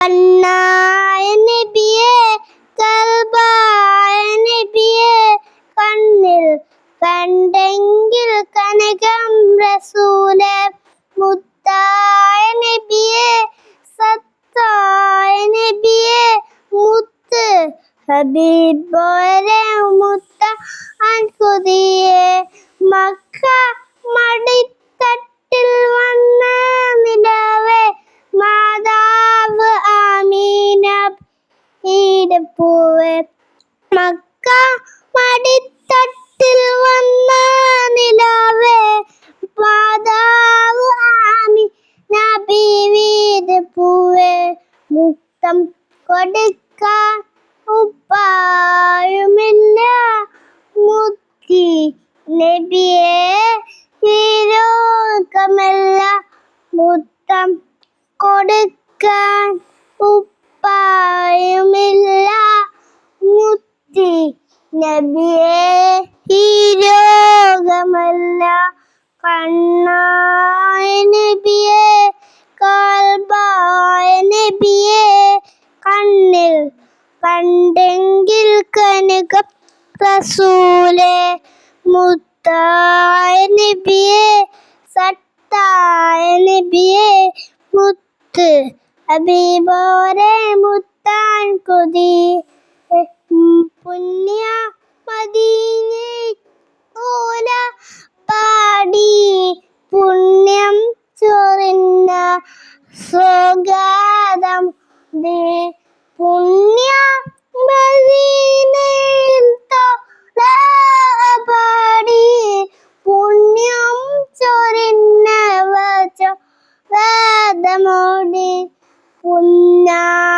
കണ്ണായ നബിയെ കൽബായ നബിയെ കണ്ണിൽ കണ്ടെങ്കിൽ കനകം റസൂലെ മുത്തായ നബിയെ സത്തായ നബിയെ മുത്ത് ഹബീബോരെ മുത്ത അൻകുതിയെ മക്ക ഈടപ്പൂവേ മക്ക മടിത്തട്ടിൽ വന്ന നിലവേ. നബി വീട് പൂവേ മുക്തം കൊടുക്കാൻ ഉപ്പായുമില്ല. മുത്തി നബിയെ നബിയെ രോഗമല്ല കണ്ണായ നബിയെ കാൽബായ നബിയെ കണ്ണിൽ കണ്ടെങ്കിൽ കനക റസൂലെ മുത്തായ നബിയെ സത്തായ നബിയെ മുത്ത് അബീബോരെ മുത്താൻ കൊതി. സ്വഗാതം പുണ്യ പാടി പുണ്യം ചൊരിഞ്ഞ വചോ വേദമോടി. പുന്നാരമുത്ത്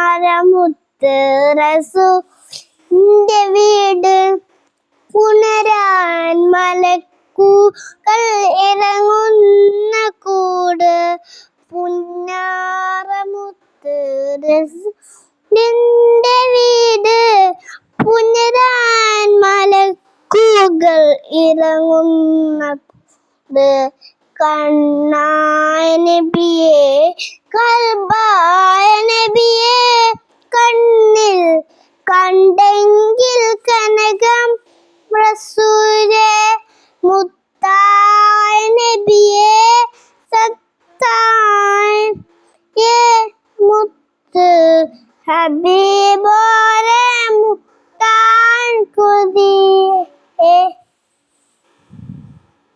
റസൂന്റെ വീട്. പുനരാൻ മലക്കൂകൾ ഇറങ്ങുന്ന. റസൂലിന്റെ വീട് പുനരാൻ മലക്കുകൾ ഇറങ്ങുന്ന കൂട് കണ്ണാ Baby. birthday.